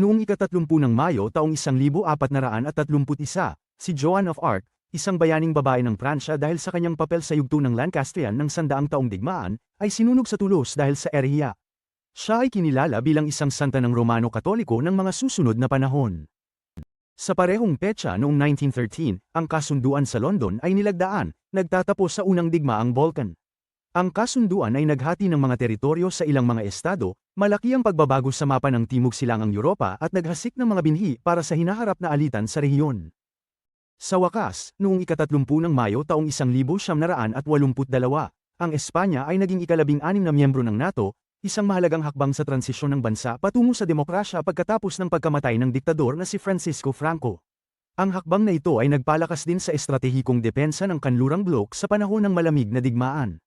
Noong ikatatlumpu ng Mayo taong 1431, si Joan of Arc, isang bayaning babae ng Pransya dahil sa kanyang papel sa yugto ng Lancastrian ng sandaang taong digmaan, ay sinunog sa tulos dahil sa erehiya. Siya ay kinilala bilang isang santa ng Romano Katoliko ng mga susunod na panahon. Sa parehong petsa noong 1913, ang kasunduan sa London ay nilagdaan, nagtatapos sa unang digmaang Balkan. Ang kasunduan ay naghati ng mga teritoryo sa ilang mga estado, malaki ang pagbabago sa mapa ng Timog Silangang Europa at naghasik ng mga binhi para sa hinaharap na alitan sa rehiyon. Sa wakas, noong ikatatlumpu ng Mayo taong 1982, ang Espanya ay naging ikalabing anim na miyembro ng NATO, isang mahalagang hakbang sa transisyon ng bansa patungo sa demokrasya pagkatapos ng pagkamatay ng diktador na si Francisco Franco. Ang hakbang na ito ay nagpalakas din sa estratehikong depensa ng kanlurang blok sa panahon ng malamig na digmaan.